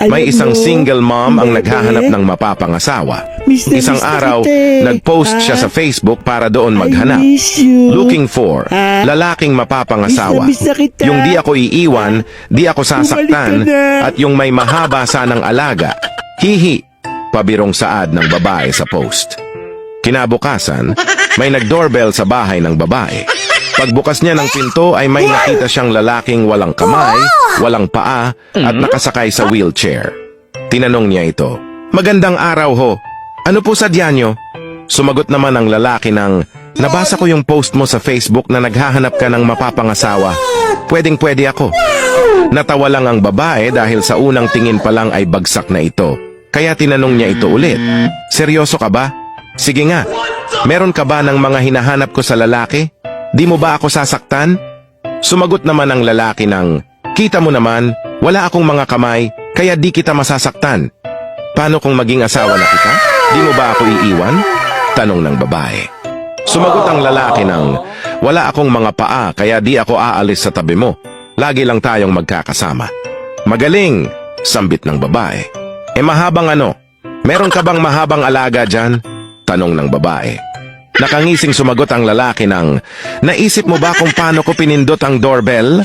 May isang single mom ang naghahanap ng mapapangasawa. Isang araw, nag-post siya Ah, sa Facebook para doon maghanap. Looking for Ah, lalaking mapapangasawa. Yung di ako iiwan, di ako sasaktan, at yung may mahaba sanang alaga. Hihi, pabirong saad ng babae sa post. Kinabukasan, may nag-doorbell sa bahay ng babae. Pagbukas niya ng pinto ay may nakita siyang lalaking walang kamay, walang paa, at nakasakay sa wheelchair. Tinanong niya ito, Magandang araw ho. Ano po sadya niyo? Sumagot naman ang lalaki ng, Nabasa ko yung post mo sa Facebook na naghahanap ka ng mapapangasawa. Pwedeng pwede ako. Natawa lang ang babae dahil sa unang tingin pa lang ay bagsak na ito. Kaya tinanong niya ito ulit. Seryoso ka ba? Sige nga. Meron ka ba ng mga hinahanap ko sa lalaki? Di mo ba ako sasaktan? Sumagot naman ang lalaki ng, Kita mo naman, wala akong mga kamay, kaya di kita masasaktan. Paano kung maging asawa na kita? Di mo ba ako iiwan? Tanong ng babae. Sumagot ang lalaki ng, Wala akong mga paa kaya di ako aalis sa tabi mo. Lagi lang tayong magkakasama. Magaling, sambit ng babae. E mahabang ano? Meron ka bang mahabang alaga dyan? Tanong ng babae. Nakangising sumagot ang lalaki ng, Naisip mo ba kung paano ko pinindot ang doorbell?